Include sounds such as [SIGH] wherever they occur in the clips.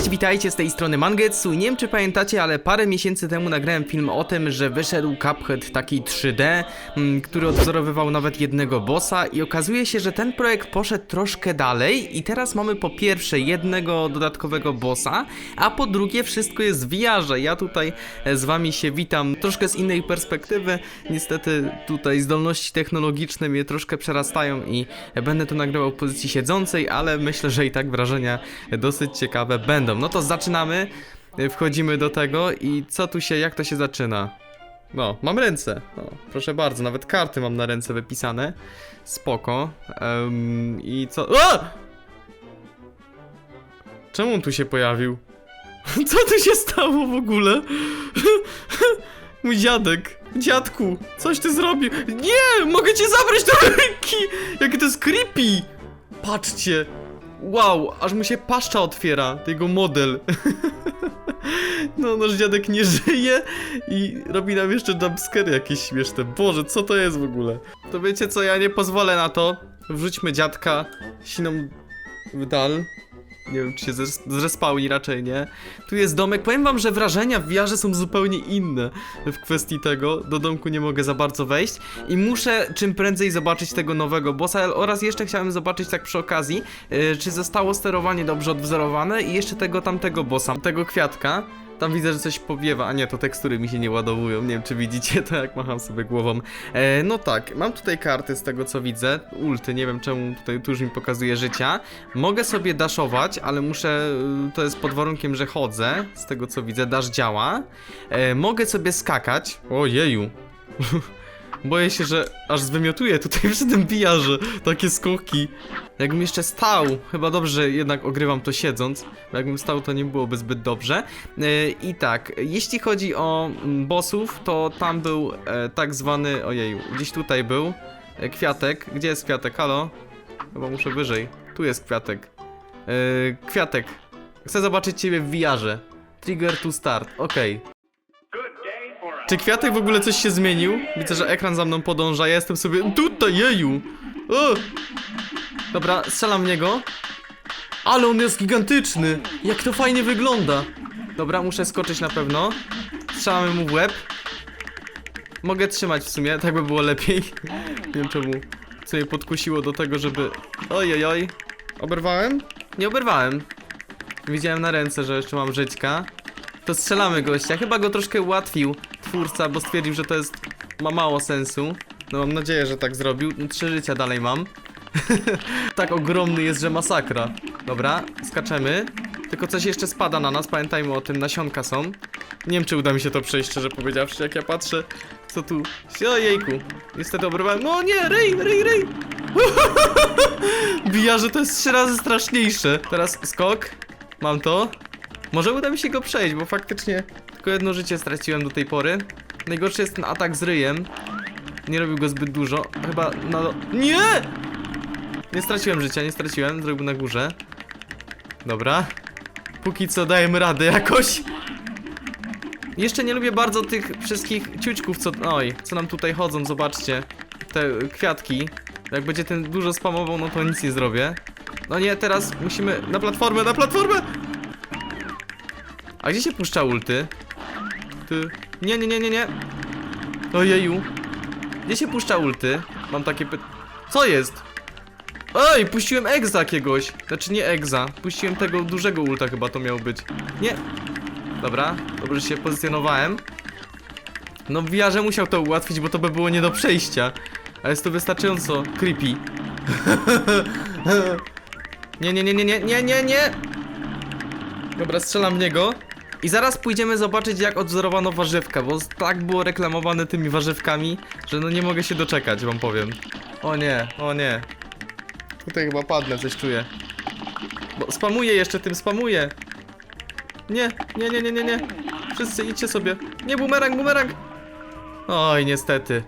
Cześć, witajcie z tej strony Mangetsu. Nie wiem czy pamiętacie, ale parę miesięcy temu nagrałem film o tym, że wyszedł Cuphead taki 3D, mm, który odwzorowywał nawet jednego bossa i okazuje się, że ten projekt poszedł troszkę dalej i teraz mamy po pierwsze jednego dodatkowego bossa, a po drugie wszystko jest w VR-ze. Ja tutaj e, z wami się witam troszkę z innej perspektywy. Niestety tutaj zdolności technologiczne mnie troszkę przerastają i będę to nagrywał w pozycji siedzącej, ale myślę, że i tak wrażenia dosyć ciekawe będą. No to zaczynamy, wchodzimy do tego i co tu się, jak to się zaczyna? No, mam ręce. Proszę bardzo, nawet karty mam na ręce wypisane. Spoko. Em, I co? Czemu on tu się pojawił? [LAUGHS] Co tu się stało w ogóle? [LAUGHS] Mój dziadek. Dziadku, coś ty zrobił. Nie! Mogę cię zabrać do ręki! Jakie to jest creepy! Patrzcie! Wow, aż mu się paszcza otwiera, jego model. [LAUGHS] No, nasz dziadek nie żyje i robi nam jeszcze jumpscare jakieś śmieszne. Boże, co to jest w ogóle? To wiecie co, ja nie pozwolę na to. Wrzućmy dziadka siną w dal. Nie wiem, czy się zres- zrespałni, raczej nie. Tu jest domek. Powiem wam, że wrażenia w wiarze są zupełnie inne w kwestii tego. Do domku nie mogę za bardzo wejść i muszę czym prędzej zobaczyć tego nowego bossa oraz jeszcze chciałem zobaczyć tak przy okazji, yy, czy zostało sterowanie dobrze odwzorowane i jeszcze tego tamtego bossa, tego kwiatka. Tam widzę, że coś powiewa, a nie, to tekstury mi się nie ładowują, nie wiem czy widzicie to jak macham sobie głową. E, no tak, mam tutaj karty z tego co widzę, ulty, nie wiem czemu tutaj tu już mi pokazuje życia. Mogę sobie daszować, ale muszę, y, to jest pod warunkiem, że chodzę, z tego co widzę, dash działa. E, mogę sobie skakać, ojeju. [LAUGHS] Boję się, że aż zwymiotuję tutaj przy tym pijarze, takie skoki. Jakbym jeszcze stał, chyba dobrze jednak ogrywam to siedząc, bo jakbym stał to nie byłoby zbyt dobrze. E, I tak, jeśli chodzi o mm, bossów, to tam był e, tak zwany, ojeju, gdzieś tutaj był e, kwiatek. Gdzie jest kwiatek? Halo? Chyba muszę wyżej. Tu jest kwiatek. Kwiatek. Chcę zobaczyć ciebie w VR-ze. Trigger to start, okej. Czy kwiatek w ogóle coś się zmienił? Widzę, że ekran za mną podąża, ja jestem sobie... Tutaj, jeju! O! Dobra, strzelam w niego. Ale on jest gigantyczny! Jak to fajnie wygląda! Dobra, muszę skoczyć na pewno. Strzelamy mu w łeb. Mogę trzymać w sumie, tak by było lepiej. [LAUGHS] Nie wiem czemu. Co mnie podkusiło do tego, żeby... Ojej, oj. Oberwałem? Nie oberwałem. Widziałem na ręce, że jeszcze mam żyćka. To strzelamy gościa. Chyba go troszkę ułatwił twórca, bo stwierdził, że to jest... ma mało sensu. No mam nadzieję, że tak zrobił. No, trzy życia dalej mam. [LAUGHS] tak ogromny jest, że masakra. Dobra, skaczemy. Tylko coś jeszcze spada na nas, pamiętajmy o tym, nasionka są. Nie wiem, czy uda mi się to przejść, szczerze powiedziawszy, jak ja patrzę, co tu... Ojejku, niestety obrywałem... No nie, rej, rej, rej! [LAUGHS] Bijarze to jest trzy razy straszniejsze. Teraz skok. Mam to. Może uda mi się go przejść, bo faktycznie tylko jedno życie straciłem do tej pory. Najgorszy jest ten atak z ryjem. Nie robił go zbyt dużo. Chyba na... Nie! Nie straciłem życia, nie straciłem. Zrobił na górze. Dobra. Póki co dajemy radę jakoś. Jeszcze nie lubię bardzo tych wszystkich ciućków, co... Oj, co nam tutaj chodzą, zobaczcie. Te kwiatki. Jak będzie ten dużo spamował, no to nic nie zrobię. No nie, teraz musimy... Na platformę, na platformę! A gdzie się puszcza ulty? Ty... Nie, nie, nie, nie, nie. Ojeju. Gdzie się puszcza ulty? Mam takie py... Co jest? Ej, puściłem egza jakiegoś. Znaczy nie egza. Puściłem tego dużego ulta chyba to miał być. Nie. Dobra, dobrze się pozycjonowałem. No w VR musiał to ułatwić, bo to by było nie do przejścia. A jest to wystarczająco creepy. [LAUGHS] nie, nie, nie, nie, nie, nie, nie, nie. Dobra, strzelam w niego. I zaraz pójdziemy zobaczyć jak odwzorowano warzywka, bo tak było reklamowane tymi warzywkami, że no nie mogę się doczekać, wam powiem. O nie, o nie. Tutaj chyba padnę, coś czuję. Bo spamuję jeszcze tym, spamuję. Nie, nie, nie, nie, nie, nie. Wszyscy idźcie sobie. Nie, bumerang, bumerang. Oj, niestety.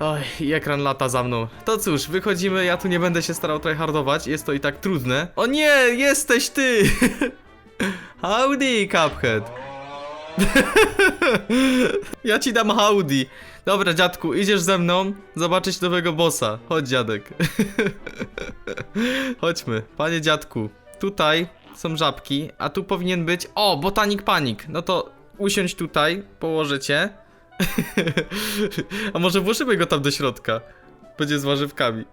Oj, i ekran lata za mną. To cóż, wychodzimy, ja tu nie będę się starał tryhardować, jest to i tak trudne. O nie, jesteś ty! [LAUGHS] Howdy, Cuphead. [LAUGHS] ja ci dam howdy. Dobra, dziadku, idziesz ze mną zobaczyć nowego bossa. Chodź, dziadek. [LAUGHS] Chodźmy. Panie dziadku, tutaj są żabki, a tu powinien być... O, botanik panik. No to usiądź tutaj, położę cię. [LAUGHS] a może włożymy go tam do środka? Będzie z warzywkami.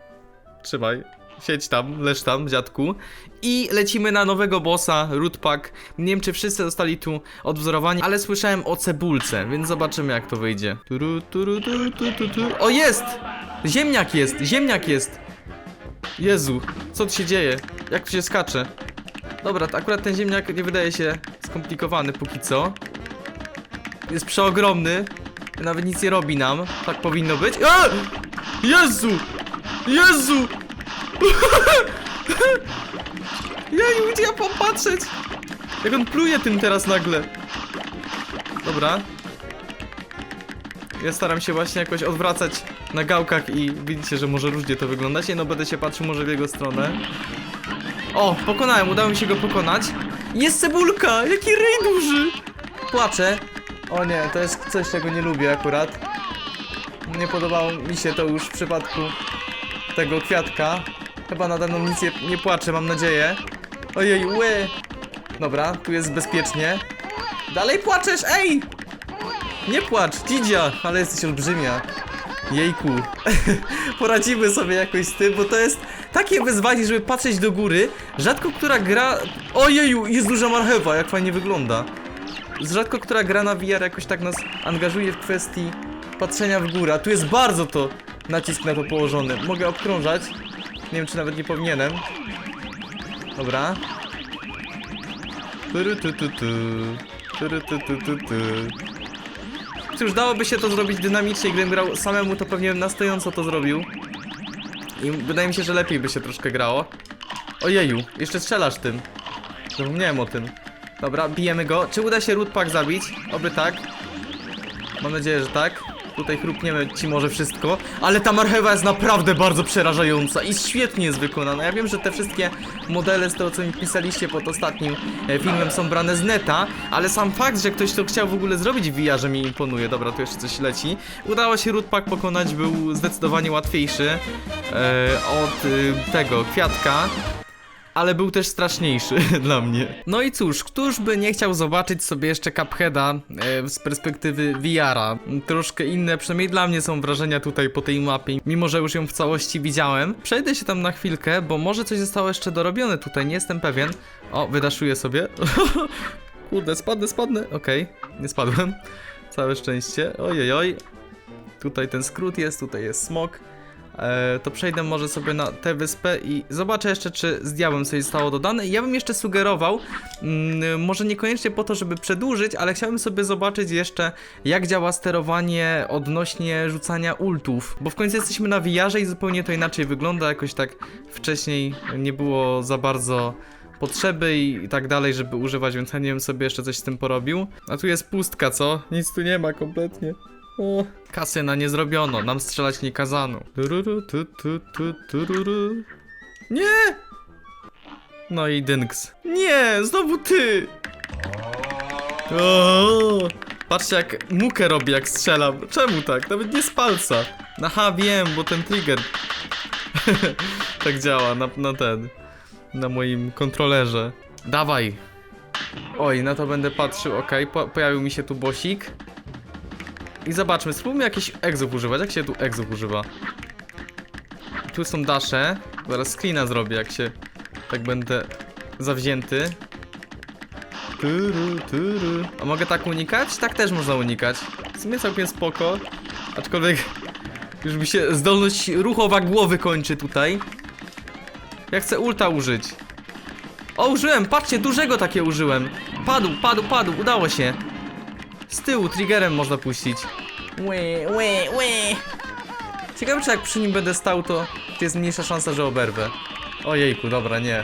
Trzymaj. Siedź tam, leż tam, dziadku. I lecimy na nowego bossa, Rootpack. Nie wiem, czy wszyscy zostali tu odwzorowani, ale słyszałem o cebulce, więc zobaczymy, jak to wyjdzie. Turu, turu, tu, tu, tu, tu. O, jest! Ziemniak jest, ziemniak jest! Jezu, co tu się dzieje? Jak tu się skacze? Dobra, akurat ten ziemniak nie wydaje się skomplikowany póki co. Jest przeogromny. Nawet nic nie robi nam. Tak powinno być. Jezu! Jezu! [LAUGHS] Jeju, gdzie ja popatrzeć? Jak on pluje tym teraz nagle. Dobra. Ja staram się właśnie jakoś odwracać na gałkach i widzicie, że może różnie to wyglądać. Nie no, będę się patrzył może w jego stronę. O, pokonałem, udało mi się go pokonać. Jest cebulka! Jaki ryj duży! Płaczę. O nie, to jest coś, czego nie lubię akurat. Nie podobało mi się to już w przypadku tego kwiatka. Chyba nade mną nic nie, nie płacze, mam nadzieję. Ojej, ły! Dobra, tu jest bezpiecznie. Dalej płaczesz, ej! Nie płacz, Dzidzia, ale jesteś olbrzymia. Jejku. [LAUGHS] Poradzimy sobie jakoś z tym, bo to jest takie wyzwanie, żeby patrzeć do góry. Rzadko która gra... Ojeju, jest duża marchewa, jak fajnie wygląda. Rzadko która gra na VR jakoś tak nas angażuje w kwestii patrzenia w górę. A tu jest bardzo to nacisk na to położony. Mogę obkrążać. Nie wiem, czy nawet nie powinienem. Dobra. Ty, ty, ty. Tyry, ty, ty, ty, ty. Cóż, dałoby się to zrobić dynamicznie, gdybym grał samemu, to pewnie na stojąco to zrobił. I wydaje mi się, że lepiej by się troszkę grało. Ojeju, jeszcze strzelasz tym. Zapomniałem o tym. Dobra, bijemy go. Czy uda się Rootpack zabić? Oby tak. Mam nadzieję, że tak. Tutaj chrupniemy ci może wszystko. Ale ta marchewa jest naprawdę bardzo przerażająca i świetnie jest wykonana. Ja wiem, że te wszystkie modele z tego, co mi pisaliście pod ostatnim e, filmem są brane z neta, ale sam fakt, że ktoś to chciał w ogóle zrobić w VR, mi imponuje. Dobra, tu jeszcze coś leci. Udało się Rootpack pokonać, był zdecydowanie łatwiejszy e, od e, tego kwiatka ale był też straszniejszy [LAUGHS] dla mnie. No i cóż, któż by nie chciał zobaczyć sobie jeszcze Cupheada e, z perspektywy VR-a? Troszkę inne, przynajmniej dla mnie są wrażenia tutaj po tej mapie, mimo że już ją w całości widziałem. Przejdę się tam na chwilkę, bo może coś zostało jeszcze dorobione tutaj, nie jestem pewien. O, wydaszuję sobie. [LAUGHS] Kurde, spadnę, spadnę. Okej, nie spadłem. Całe szczęście. Ojej, oj. Tutaj ten skrót jest, tutaj jest smok. E, to przejdę może sobie na tę wyspę i zobaczę jeszcze, czy z diabłem coś zostało dodane. Ja bym jeszcze sugerował, mm, może niekoniecznie po to, żeby przedłużyć, ale chciałbym sobie zobaczyć jeszcze, jak działa sterowanie odnośnie rzucania ultów. Bo w końcu jesteśmy na VR i zupełnie to inaczej wygląda. Jakoś tak wcześniej nie było za bardzo potrzeby i, tak dalej, żeby używać, więc chętnie bym sobie jeszcze coś z tym porobił. A tu jest pustka, co? Nic tu nie ma kompletnie. O, kasyna nie zrobiono, nam strzelać nie kazano. Nie! No i dynks. Nie, znowu ty! O, patrzcie jak mukę robi jak strzelam. Czemu tak? Nawet nie z palca. Aha, wiem, bo ten trigger [LAUGHS] tak działa na, na ten. Na moim kontrolerze. Dawaj. Oj, na to będę patrzył, okej. Po, pojawił mi się tu bosik. I zobaczmy, spróbujmy jakiś egzów używać. Jak się tu egzów używa? Tu są dasze. Zaraz screena zrobię, jak się tak będę zawzięty. A mogę tak unikać? Tak też można unikać. W sumie całkiem spoko. Aczkolwiek już mi się zdolność ruchowa głowy kończy tutaj. Ja chcę ulta użyć. O, użyłem! Patrzcie, dużego takie użyłem. Padł, padł, padł, udało się. Z tyłu triggerem można puścić. Łe, łe, łe. Ciekawe, czy jak przy nim będę stał, to jest mniejsza szansa, że oberwę. Ojejku, dobra, nie.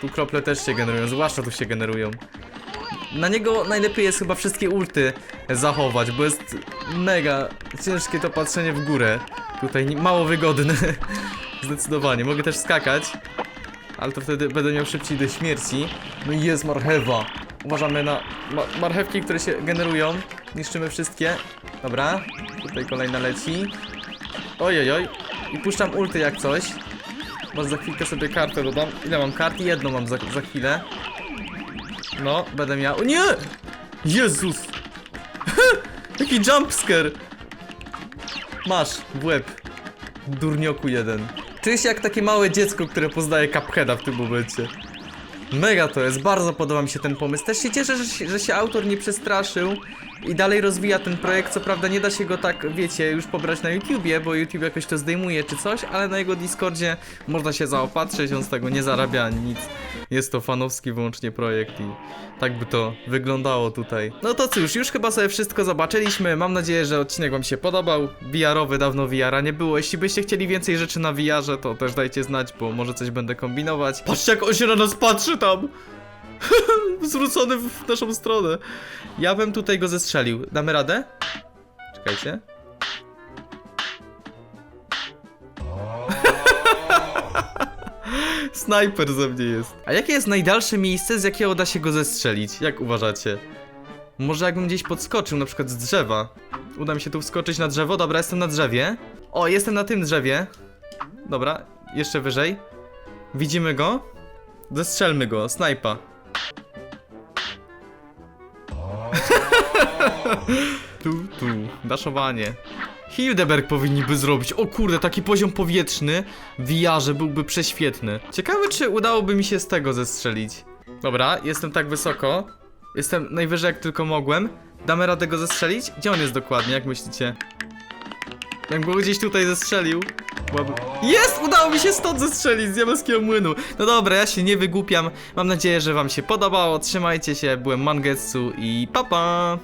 Tu krople też się generują, zwłaszcza tu się generują. Na niego najlepiej jest chyba wszystkie ulty zachować, bo jest mega ciężkie to patrzenie w górę. Tutaj mało wygodne. [LAUGHS] Zdecydowanie. Mogę też skakać, ale to wtedy będę miał szybciej do śmierci. No i jest marchewa. Uważamy na ma marchewki, które się generują. Niszczymy wszystkie. Dobra. Tutaj kolejna leci. Ojej, oj. I puszczam ulty jak coś. Może za chwilkę sobie kartę dodam. Ile mam kart? Jedną mam za, za chwilę. No, będę miał. O nie! Jezus! [LAUGHS] Jaki jumpscare! Masz, w łeb. Durnioku jeden. Się jak takie małe dziecko, które poznaje Cupheada w tym momencie. Mega to jest, bardzo podoba mi się ten pomysł. Też się cieszę, że się, że się autor nie przestraszył i dalej rozwija ten projekt. Co prawda nie da się go tak, wiecie, już pobrać na YouTubie, bo YouTube jakoś to zdejmuje czy coś, ale na jego Discordzie można się zaopatrzyć, on z tego nie zarabia nic. Jest to fanowski wyłącznie projekt i tak by to wyglądało tutaj. No to cóż, już chyba sobie wszystko zobaczyliśmy. Mam nadzieję, że odcinek wam się podobał. VR-owy, dawno VR-a nie było. Jeśli byście chcieli więcej rzeczy na VR-ze, to też dajcie znać, bo może coś będę kombinować. Patrzcie jak on się na nas patrzy tam! [LAUGHS] Zwrócony w naszą stronę. Ja bym tutaj go zestrzelił. Damy radę? Czekajcie. [LAUGHS] Snajper ze mnie jest. A jakie jest najdalsze miejsce, z jakiego da się go zestrzelić? Jak uważacie? Może jakbym gdzieś podskoczył, na przykład z drzewa. Uda mi się tu wskoczyć na drzewo. Dobra, jestem na drzewie. O, jestem na tym drzewie. Dobra, jeszcze wyżej. Widzimy go. Zestrzelmy go, snajpa. [LAUGHS] tu, tu, daszowanie. Hildeberg powinni by zrobić. O kurde, taki poziom powietrzny w VR-ze byłby prześwietny. Ciekawe, czy udałoby mi się z tego zestrzelić. Dobra, jestem tak wysoko. Jestem najwyżej jak tylko mogłem. Damy radę go zestrzelić? Gdzie on jest dokładnie, jak myślicie? Jakby gdzieś tutaj zestrzelił. Jest! Udało mi się stąd zestrzelić z diabelskiego młynu. No dobra, ja się nie wygłupiam. Mam nadzieję, że wam się podobało. Trzymajcie się, byłem Mangetsu i papa! Pa.